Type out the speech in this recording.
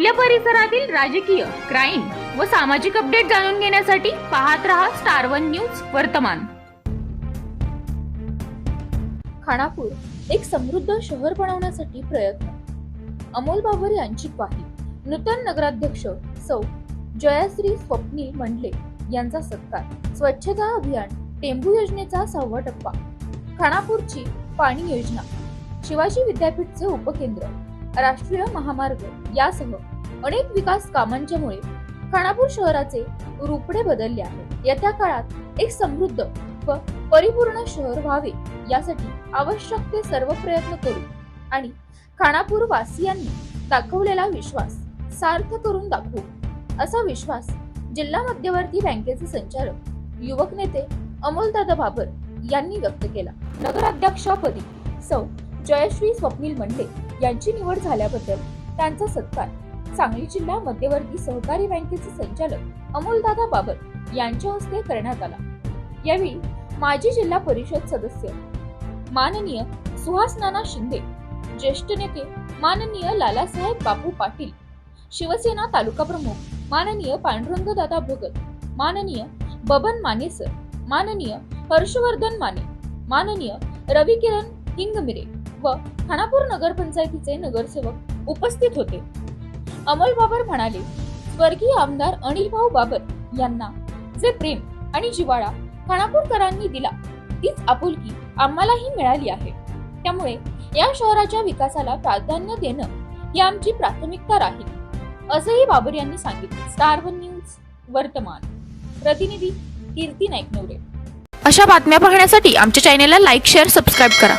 आपल्या परिसरातील राजकीय क्राईम व सामाजिक अपडेट जाणून घेण्यासाठी पाहत रहा स्टार वन न्यूज वर्तमान. खानापूर एक समृद्ध शहर बनवण्यासाठी प्रयत्न. अमोल बाबर यांची ग्वाही. नूतन नगराध्यक्ष सौ. जयाश्री स्वप्नील मंडले यांचा सत्कार. स्वच्छता अभियान टेंबू योजनेचा सहावा टप्पा. खानापूरची पाणी योजना. शिवाजी विद्यापीठचे उपकेंद्र. राष्ट्रीय महामार्ग यासह अनेक विकास कामांच्यामुळे खानापूर शहराचे रूपडे बदलले आहे येत्या काळात एक समृद्ध व परिपूर्ण शहर व्हावे यासाठी आवश्यक ते सर्व प्रयत्न करू आणि खानापूर वासियांनी दाखवलेला विश्वास सार्थ करून दाखवू. असा विश्वास जिल्हा मध्यवर्ती बँकेचे संचालक युवक नेते अमोलदादा बाबर यांनी व्यक्त केला. नगराध्यक्षपदी सौ जयश्री स्वप्नील मंडे यांची निवड झाल्याबद्दल त्यांचा सत्कार. सांगली जिल्हा मध्यवर्ती सहकारी बँकेचे संचालक अमोलदादा बाबर यांच्या हस्ते करण्यात आला. यावेळी माजी जिल्हा परिषद सदस्य माननीय सुहास नाना शिंदे ज्येष्ठ नेते माननीय लालासाहेब बापू पाटील शिवसेना तालुका प्रमुख माननीय पांडुरंगदादा भगत माननीय बबन मानेसर माननीय हर्षवर्धन माने माननीय रवी किरण हिंगमिरे व खानापूर नगरपंचायतीचे नगरसेवक उपस्थित होते. अमोल बाबर म्हणाले स्वर्गीय आमदार अनिल भाऊ बाबर यांना जे प्रेम आणि जिवाळा खानापूरकरांनी दिला तीच आपुलकी आम्हालाही मिळाली आहे. त्यामुळे या शहराच्या विकासाला प्राधान्य देणं ही आमची प्राथमिकता राहील. असंही बाबर यांनी सांगितले. स्टार वन न्यूज वर्तमान. प्रतिनिधी कीर्ती नाईक नवरे अशा बातम्या पाहण्यासाठी आमच्या चॅनेलला लाईक शेअर सबस्क्राईब करा.